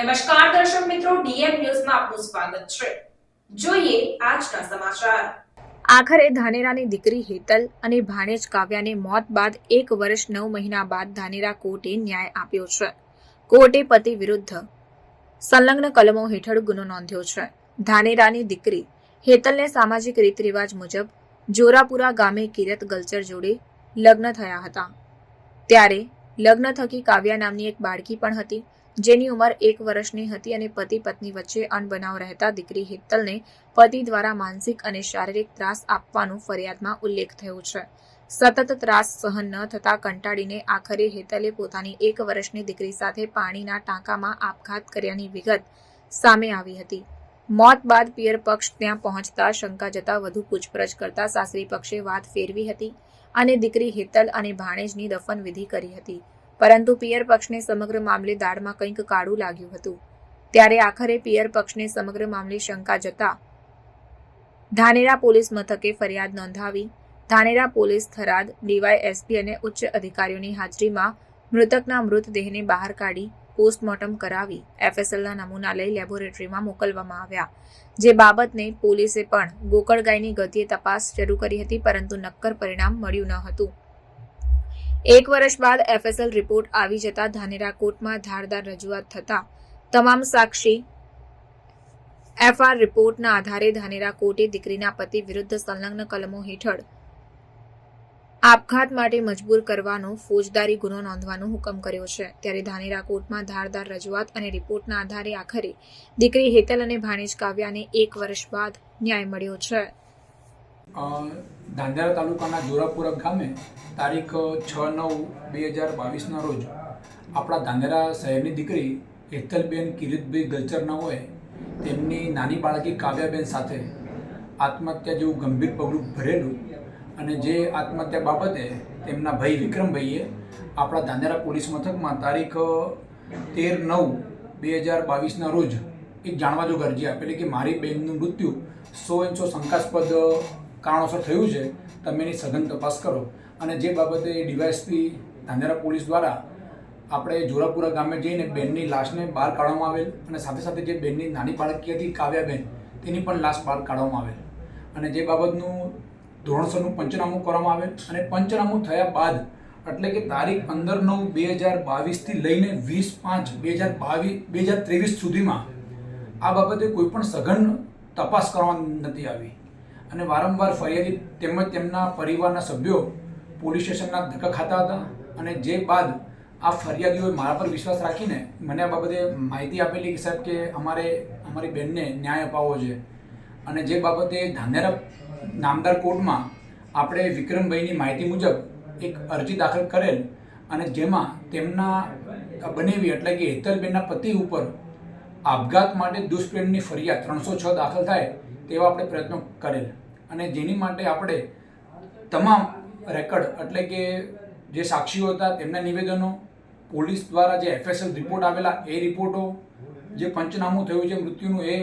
નમસ્કાર દર્શક મિત્રો, ડીએમ ન્યૂઝમાં આપનું સ્વાગત છે. જોઈએ આજના સમાચાર. આખરે ધાનેરાની દીકરી હેતલ અને ભાણેજ કાવ્યાને મોત બાદ એક વર્ષ નવ મહિના બાદ ધાનેરા કોર્ટે ન્યાય આપ્યો છે. કોર્ટે પતિ વિરુદ્ધ સંલગ્ન કલમો હેઠળ ગુનો નોંધ્યો છે. ધાનેરાની દીકરી હેતલને સામાજિક રીત રિવાજ મુજબ જોરાપુરા ગામે કિરત ગલચર જોડે લગ્ન થયા હતા. ત્યારે લગ્ન થકી કાવ્યા નામની એક બાળકી પણ હતી. જેની ઉંમર એક વર્ષની હતી અને પતિ પત્ની વચ્ચે અનબનાવ રહેતા દીકરી હેતલને પતિ દ્વારા માનસિક અને શારીરિક ત્રાસ આપવાનું ફરિયાદમાં ઉલ્લેખ થયો છે. સતત ત્રાસ સહન ન થતા કંટાળીને આખરે હેતલે પોતાની એક વર્ષની દીકરી સાથે પાણીના ટાંકામાં આપઘાત કર્યાની વિગત સામે આવી હતી. મોત બાદ પિયર પક્ષ ત્યાં પહોંચતા શંકા જતા વધુ પૂછપરછ કરતા સાસરી પક્ષે વાત ફેરવી હતી અને દીકરી હેતલ અને ભાણેજની દફન વિધિ કરી હતી. પરંતુ પિયર પક્ષને સમગ્ર મામલે દાળમાં કંઈક કાળું લાગ્યું હતું. ત્યારે આખરે પિયર પક્ષને સમગ્ર મામલે શંકા જતા ધાનેરા પોલીસ મથકે ફરિયાદ નોંધાવી. ધાનેરા પોલીસ થરાદ, ડીવાયએસપી અને ઉચ્ચ અધિકારીઓની હાજરીમાં મૃતકના મૃતદેહને બહાર કાઢી પોસ્ટમોર્ટમ કરાવી એફએસએલના નમૂના લઈ લેબોરેટરીમાં મોકલવામાં આવ્યા. જે બાબતને પોલીસે પણ ગોકળગાયની ગતિએ તપાસ શરૂ કરી હતી, પરંતુ નક્કર પરિણામ મળ્યું ન હતું. એક વર્ષ બાદ એફએસએલ રિપોર્ટ આવી જતા ધાનેરા કોર્ટમાં ધારદાર રજૂઆત થતા તમામ સાક્ષી એફઆર રિપોર્ટના આધારે ધાનેરા કોર્ટે દીકરીના પતિ વિરુદ્ધ સંલગ્ન કલમો હેઠળ આપઘાત માટે મજબૂર કરવાનો ફોજદારી ગુનો નોંધવાનો હુકમ કર્યો છે. ત્યારે ધાનેરા કોર્ટમાં ધારદાર રજૂઆત અને રિપોર્ટના આધારે આખરે દીકરી હેતલ અને ભાણેજ કાવ્યાને એક વર્ષ બાદ ન્યાય મળ્યો છે. અ, તાલુકાના જોરાપુરા ગામે તારીખ છ નવ બે હજાર બાવીસના રોજ આપણા ધાંધ્રા શહેરની દીકરી હેતલબેન કિરીટભાઈ ગલચરના હોય તેમની નાની બાળકી કાવ્યાબેન સાથે આત્મહત્યા જેવું ગંભીર પગલું ભરેલું અને જે આત્મહત્યા બાબતે તેમના ભાઈ વિક્રમભાઈએ આપણા ધાંધ્રા પોલીસ મથકમાં તારીખ તેર નવ બે હજાર બાવીસના રોજ એક જાણવા જો અરજી આપેલી કે મારી બહેનનું મૃત્યુ સો ઇંચો શંકાસ્પદ કારણોસર થયું છે, તમે એની સઘન તપાસ કરો. અને જે બાબતે ડીવાયએસપી ધાંધેરા પોલીસ દ્વારા આપણે જોરાપુરા ગામે જઈને બેનની લાશને બહાર કાઢવામાં આવેલ અને સાથે સાથે જે બેનની નાની બાળકી હતી, કાવ્યાબેન, તેની પણ લાશ બહાર કાઢવામાં આવેલ. અને જે બાબતનું ધોરણસરનું પંચનામું કરવામાં આવેલ અને પંચનામું થયા બાદ એટલે કે તારીખ પંદર નવ બે હજાર બાવીસથી લઈને વીસ પાંચ બે હજાર બાવીસ બે હજાર ત્રેવીસ સુધીમાં આ બાબતે કોઈ પણ સઘન તપાસ કરવામાં નથી આવી. અને વારંવાર ફરિયાદી તેમજ તેમના પરિવારના સભ્યો પોલીસ સ્ટેશનના ધક્કા ખાતા હતા અને જે બાદ આ ફરિયાદીઓએ મારા પર વિશ્વાસ રાખીને મને આ બાબતે માહિતી આપેલી કે સાહેબ કે અમારે અમારી બેનને ન્યાય અપાવવો છે. અને જે બાબતે ધાનેરા નામદાર કોર્ટમાં આપણે વિક્રમભાઈની માહિતી મુજબ એક અરજી દાખલ કરેલ અને જેમાં તેમના બનેવી એટલે કે હેતલબેનના પતિ ઉપર આપઘાત માટે દુષ્પ્રેમની ફરિયાદ ત્રણસો છ દાખલ થાય તેવા આપણે પ્રયત્નો કરેલ. અને જેની માટે આપણે તમામ રેકર્ડ, એટલે કે જે સાક્ષીઓ હતા, તેમના નિવેદનો, પોલીસ દ્વારા જે એફએસએલ રિપોર્ટ આવેલા, એ રિપોર્ટો જે પંચનામું થયું છે મૃત્યુનું, એ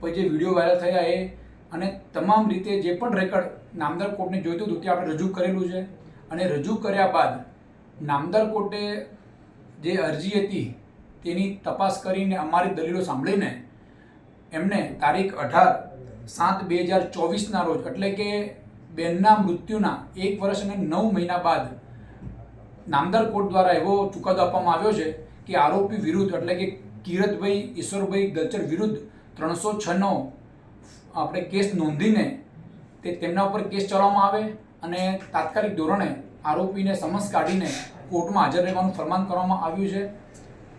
પછી જે વીડિયો વાયરલ થયા, એ અને તમામ રીતે જે પણ રેકર્ડ નામદાર કોર્ટને જોઈતું હતું, તે આપણે રજૂ કરેલું છે. અને રજૂ કર્યા બાદ નામદાર કોર્ટે જે અરજી હતી, તેની તપાસ કરીને અમારી દલીલો સાંભળીને એમને તારીખ અઢાર સાત બે હજાર ચોવીસના રોજ, એટલે કે બેનના મૃત્યુના એક વર્ષ અને નવ મહિના બાદ નામદાર કોર્ટ દ્વારા એવો ચુકાદો આપવામાં આવ્યો છે કે આરોપી વિરુદ્ધ, એટલે કે કિરતભાઈ ઈશ્વરભાઈ ગલચર વિરુદ્ધ ત્રણસો છનો આપણે કેસ નોંધીને તે તેમના ઉપર કેસ ચલાવવામાં આવે અને તાત્કાલિક ધોરણે આરોપીને સમન્સ કાઢીને કોર્ટમાં હાજર રહેવાનું ફરમાન કરવામાં આવ્યું છે.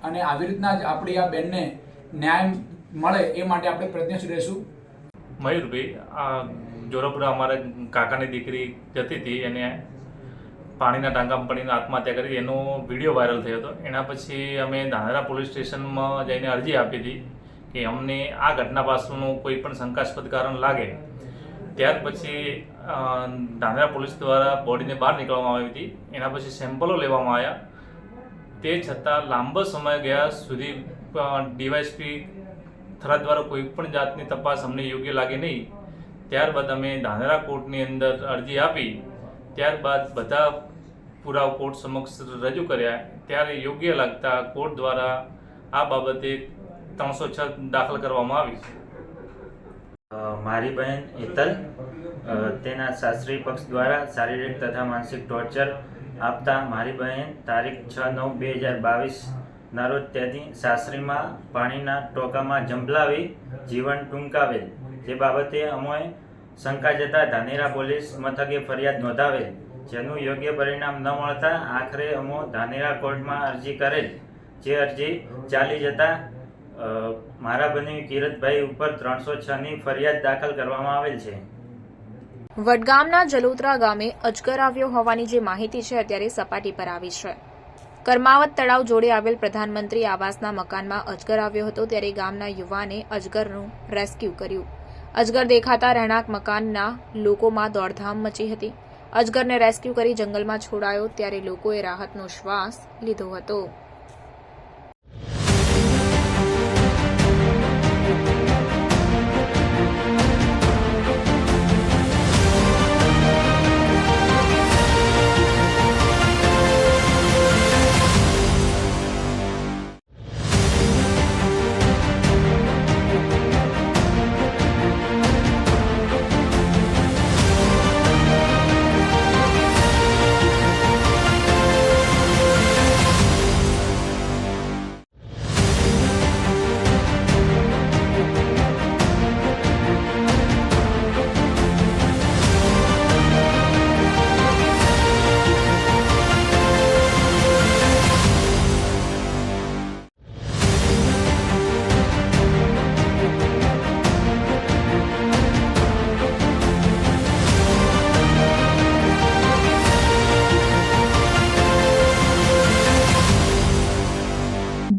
અને આવી રીતના જ આપણી આ બેનને ન્યાય મળે એ માટે આપણે પ્રયત્નશીલ રહીશું. મયુરભાઈ આ જોરાપુરા અમારા કાકાની દીકરી જતી હતી, એને પાણીના ટાંકામાં પડીને આત્મહત્યા કરી, એનો વીડિયો વાયરલ થયો હતો. એના પછી અમે ધાનેરા પોલીસ સ્ટેશનમાં જઈને અરજી આપી હતી કે અમને આ ઘટના પાછળનું કોઈ પણ શંકાસ્પદ કારણ લાગે. ત્યાર પછી ધાનેરા પોલીસ દ્વારા બોડીને બહાર નીકળવામાં આવી હતી. એના પછી સેમ્પલો લેવામાં આવ્યા. તે છતાં લાંબો સમય ગયા સુધી ડીવાયસપી થરાદ દ્વારા કોઈ પણ જાતની તપાસ અમને યોગ્ય લાગી નહીં. ત્યારબાદ અમે ધાનેરા કોર્ટની અંદર અરજી આપી. ત્યારબાદ બધા પુરાવ કોર્ટ સમક્ષ રજૂ કર્યા. ત્યારે યોગ્ય લાગતા કોર્ટ દ્વારા આ બાબતે ત્રણસો છ દાખલ કરવામાં આવી. મારી બહેન હેતલ તેના શાસ્ત્રી પક્ષ દ્વારા શારીરિક તથા માનસિક ટોર્ચર આપતા મારી બહેન તારીખ છ નવ બે હજાર બાવીસના રોજ સાસરીમાં પાણીના ટોકામાં ઝંપલાવી જીવન ટૂંકાવેલ. જે બાબતે અમોએ શંકા જતા ધાનેરા પોલીસ મથકે ફરિયાદ નોંધાવેલ. જેનું યોગ્ય પરિણામ ન મળતા આખરે અમો ધાનેરા કોર્ટમાં અરજી કરેલ. જે અરજી ચાલી જતા મારા બની કિરતભાઈ ઉપર ત્રણસો છ ની ફરિયાદ દાખલ કરવામાં આવેલ છે. વડગામના જલોત્રા ગામે અજગર આવ્યો હોવાની જે માહિતી છે, અત્યારે સપાટી પર આવી છે. કર્માવત તળાવ જોડે આવેલ પ્રધાનમંત્રી આવાસના મકાનમાં અજગર આવ્યો હતો ત્યારે ગામના યુવાને અજગરનું રેસ્ક્યુ કર્યું. અજગર દેખાતા રહેણાંક મકાનના લોકોમાં દોડધામ મચી હતી. અજગરને રેસ્ક્યુ કરી જંગલમાં છોડાયો ત્યારે લોકોએ રાહતનો શ્વાસ લીધો હતો.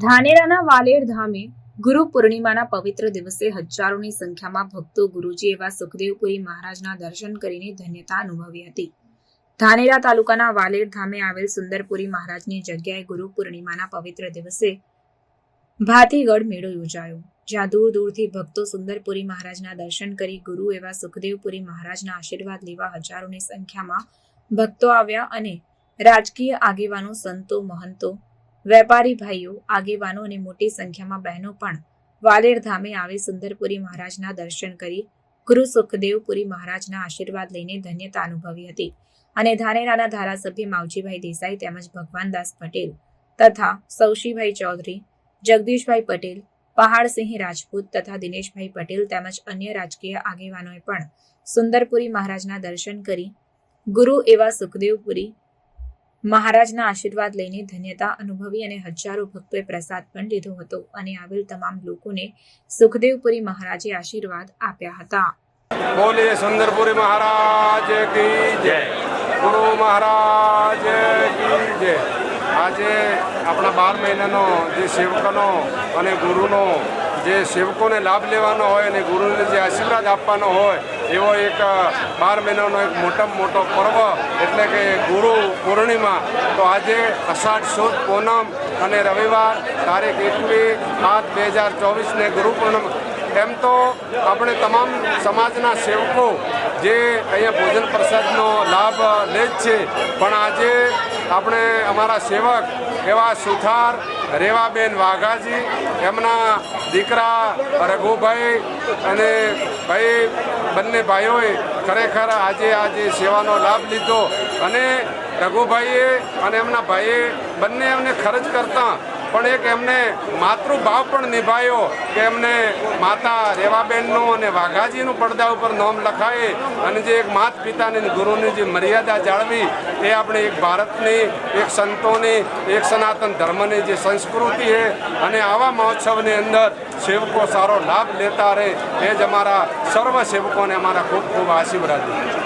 ધાનેરાના વાલેર ધામે ગુરુ પૂર્ણિમાના પવિત્ર દિવસે હજારોની સંખ્યામાં ભક્તો ગુરુજી એવા સુખદેવપુરી મહારાજના દર્શન કરીને ધન્યતા અનુભવી હતી. ધાનેરા તાલુકાના વાલેર ધામે આવેલ સુંદરપુરી મહારાજની જગ્યાએ ગુરુ પૂર્ણિમાના પવિત્ર દિવસે ભાતીગઢ મેળો યોજાયો, જ્યાં દૂર દૂરથી ભક્તો સુંદરપુરી મહારાજના દર્શન કરી ગુરુ એવા સુખદેવપુરી મહારાજના આશીર્વાદ લેવા હજારોની સંખ્યામાં ભક્તો આવ્યા અને રાજકીય આગેવાનો, સંતો, મહંતો વેપારી ભાઈઓ, આગેવાનો અને મોટી સંખ્યામાં બહેનો પણ વાલેર ધામે આવી સુંદરપુરી મહારાજના દર્શન કરી ગુરુ સુખદેવપુરી મહારાજના આશીર્વાદ લઈને ધન્યતા અનુભવી હતી. અને ધાનેરાના ધારાસભ્ય માવજીભાઈ દેસાઈ તેમજ ભગવાનદાસ પટેલ તથા સૌશીભાઈ ચૌધરી, જગદીશભાઈ પટેલ, પહાડસિંહ રાજપૂત તથા દિનેશભાઈ પટેલ તેમજ અન્ય રાજકીય આગેવાનોએ પણ સુંદરપુરી મહારાજના દર્શન કરી ગુરુ એવા સુખદેવપુરી મહારાજના આશીર્વાદ લઈને ધન્યતા અનુભવી અને હજારો ભક્તોએ પ્રસાદ પણ લીધો હતો અને આવેલ તમામ લોકોને સુખદેવપુરી મહારાજે આશીર્વાદ આપ્યા હતા. બોલીએ સુંદરપુરી મહારાજ કી જય. ગુરુ મહારાજ કી જય. આજે આપણા બાર મહિનાનો જે સેવકોનો અને ગુરુનો જે સેવકોને લાભ લેવાનો હોય અને ગુરુને જે આશીર્વાદ આપવાનો હોય એવો એક બાર મહિનાનો એક મોટામાં મોટો પર્વ, એટલે કે ગુરુ પૂર્ણિમા. તો આજે અષાઢ સુદ પૂનમ અને રવિવાર તારીખ એકવીસ આઠ બે હજાર ચોવીસને ગુરુ પૂર્ણિમા એમ તો આપણે તમામ સમાજના સેવકો જે અહીંયા ભોજન પ્રસાદનો લાભ લે જ છે. પણ આજે આપણે અમારા સેવક એવા સુથાર રેવાબેન વાઘાજી, એમના દીકરા રઘુભાઈ અને ભાઈ, બંને ભાઈઓએ ખરેખર આજે આજે સેવાનો લાભ લીધો અને રઘુભાઈએ અને એમના ભાઈએ બંને એમને ખર્ચ કરતા પણ એક એમને માતૃભાવ પણ નિભાયો કે એમને માતા રેવાબેનનું અને વાઘાજીનું પડદા ઉપર નામ લખાય અને જે એક માત પિતાની ગુરુની જે મર્યાદા જાળવી એ આપણે એક ભારતની, એક સંતોની, એક સનાતન ધર્મની જે સંસ્કૃતિ છે અને આવા મહોત્સવની અંદર સેવકો સારો લાભ લેતા રહે એ જ અમારા સર્વ સેવકોને અમારા ખૂબ ખૂબ આશીર્વાદ.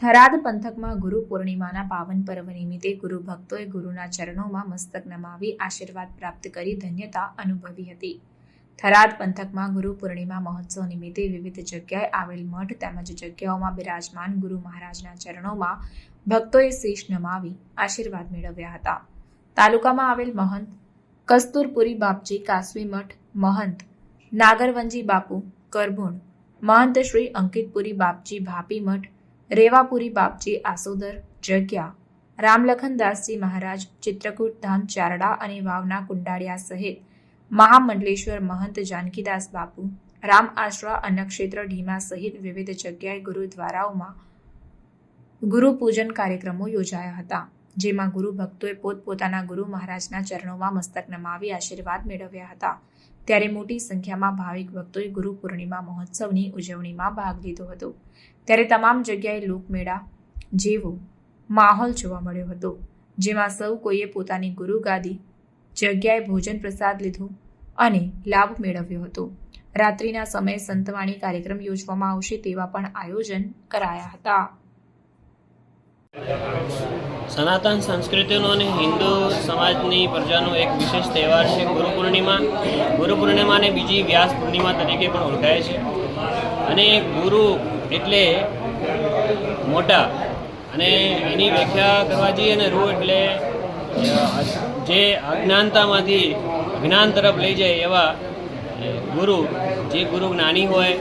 થરાદ પંથકમાં ગુરુ પૂર્ણિમાના પાવન પર્વ નિમિત્તે ગુરુ ભક્તોએ ગુરુના ચરણોમાં મસ્તક નમાવી આશીર્વાદ પ્રાપ્ત કરી ધન્યતા અનુભવી હતી. થરાદ પંથકમાં ગુરુ પૂર્ણિમા મહોત્સવ નિમિત્તે વિવિધ જગ્યાએ આવેલ મઠ તેમજ જગ્યાઓમાં બિરાજમાન ગુરુ મહારાજના ચરણોમાં ભક્તોએ શીશ નમાવી આશીર્વાદ મેળવ્યા હતા. તાલુકામાં આવેલ મહંત કસ્તુરપુરી બાપજી કાસવી મઠ, મહંત નાગરવંજી બાપુ કરભુણ, મહંત શ્રી અંકિતપુરી બાપજી ભાપી મઠ રેવાપુરી બાપજી આસોદર, જગ્યા. રામલખનદાસજી મહારાજ, ચિત્રકૂટ ધામ ચારડા અને વાવના કુંડાળિયા સહિત મહામંડલેશ્વર મહંત જાનકીદાસ બાપુ, રામ આશ્રા અન્નક્ષેત્ર ઢીમા સહિત વિવિધ જગ્યાએ ગુરુદ્વારાઓમાં ગુરુ પૂજન કાર્યક્રમો યોજાયા હતા, જેમાં ગુરુ ભક્તોએ પોતપોતાના ગુરુ મહારાજના ચરણોમાં મસ્તક નમાવી આશીર્વાદ મેળવ્યા હતા. ત્યારે મોટી સંખ્યામાં ભાવિક ભક્તોએ ગુરુ પૂર્ણિમા મહોત્સવની ઉજવણીમાં ભાગ લીધો હતો. ત્યારે તમામ જગ્યાએ લોકમેળા, જેવો માહોલ જોવા મળ્યો હતો, જેમાં સૌ કોઈએ પોતાની ગુરુ ગાદી, જગ્યાએ ભોજન પ્રસાદ લીધો અને લાભ મેળવ્યો હતો. રાત્રિના સમયે સંતવાણી કાર્યક્રમ યોજવામાં આવશે તેવા પણ આયોજન કરાયા હતા. સનાતન સંસ્કૃતિનો અને હિન્દુ સમાજની પ્રજાનો એક વિશેષ તહેવાર છે ગુરુ પૂર્ણિમા. ગુરુ પૂર્ણિમાને બીજી વ્યાસ પૂર્ણિમા તરીકે પણ ઓળખાય છે. અને ગુરુ એટલે મોટા. અને એની વ્યાખ્યા કરવા જઈએ અને રૂ એટલે જે અજ્ઞાનતામાંથી જ્ઞાન તરફ લઈ જાય એવા ગુરુ. જે ગુરુ જ્ઞાની હોય,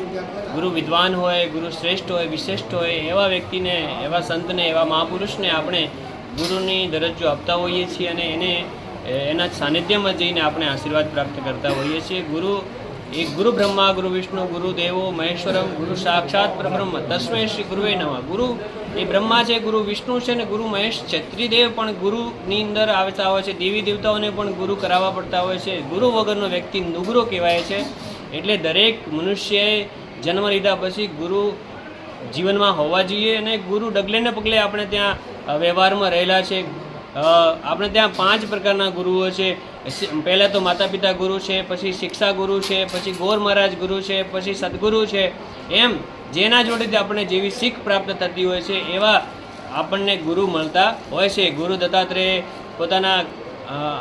ગુરુ વિદ્વાન હોય, ગુરુ શ્રેષ્ઠ હોય વિશિષ્ટ હોય, એવા વ્યક્તિને, એવા સંતને, એવા મહાપુરુષને આપણે ગુરુની દરજ્જો આપતા હોઈએ છીએ અને એને એના સાનિધ્યમાં જઈને આપણે આશીર્વાદ પ્રાપ્ત કરતા હોઈએ છીએ. ગુરુ એક ગુરુ બ્રહ્મા, ગુરુ વિષ્ણુ, ગુરુ દેવો, મહેશ્વરમ, ગુરુ સાક્ષાત પરબ્રહ્મ તસ્મે શ્રી ગુરુએ નમઃ. ગુરુ એ બ્રહ્મા છે, ગુરુ વિષ્ણુ છે ને ગુરુ મહેશ છે. ત્રિદેવ પણ ગુરુની અંદર આવતા હોય છે, દેવી દેવતાઓને પણ ગુરુ કરાવવા પડતા હોય છે. ગુરુ વગરનો વ્યક્તિ નુગરો કહેવાય છે. એટલે દરેક મનુષ્યએ જન્મ લીધા પછી ગુરુ જીવનમાં હોવા જોઈએ અને ગુરુ ડગલેને પગલે આપણે ત્યાં વ્યવહારમાં રહેલા છે. આપણે ત્યાં પાંચ પ્રકારના ગુરુઓ છે. પહેલાં તો માતા પિતા ગુરુ છે, પછી શિક્ષા ગુરુ છે, પછી ગોર મહારાજ ગુરુ છે, પછી સદગુરુ છે. એમ જેના જોડેથી આપણને જેવી શીખ પ્રાપ્ત થતી હોય છે, એવા આપણને ગુરુ મળતા હોય છે. ગુરુ દત્તાત્રેય પોતાના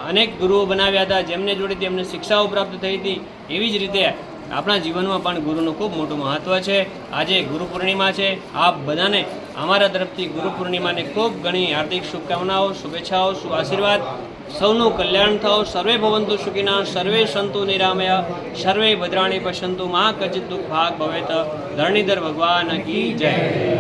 અનેક ગુરુઓ બનાવ્યા હતા, જેમને જોડેથી એમને શિક્ષાઓ પ્રાપ્ત થઈ હતી. એવી જ રીતે આપણા જીવનમાં પણ ગુરુનું ખૂબ મોટું મહત્ત્વ છે. આજે ગુરુ પૂર્ણિમા છે. આપ બધાને અમારા તરફથી ગુરુ પૂર્ણિમાની ખૂબ ઘણી હાર્દિક શુભકામનાઓ, શુભેચ્છાઓ સુ આશીર્વાદ? સૌનું કલ્યાણ થાઓ. સર્વે ભવંતુ સુખીના, સર્વે સંતુ નિરામયા, સર્વે ભદ્રાણી પસંતુ મા કચિત દુઃખ ભાગ ભવેત. ધરણીધર ભગવાન કી જય.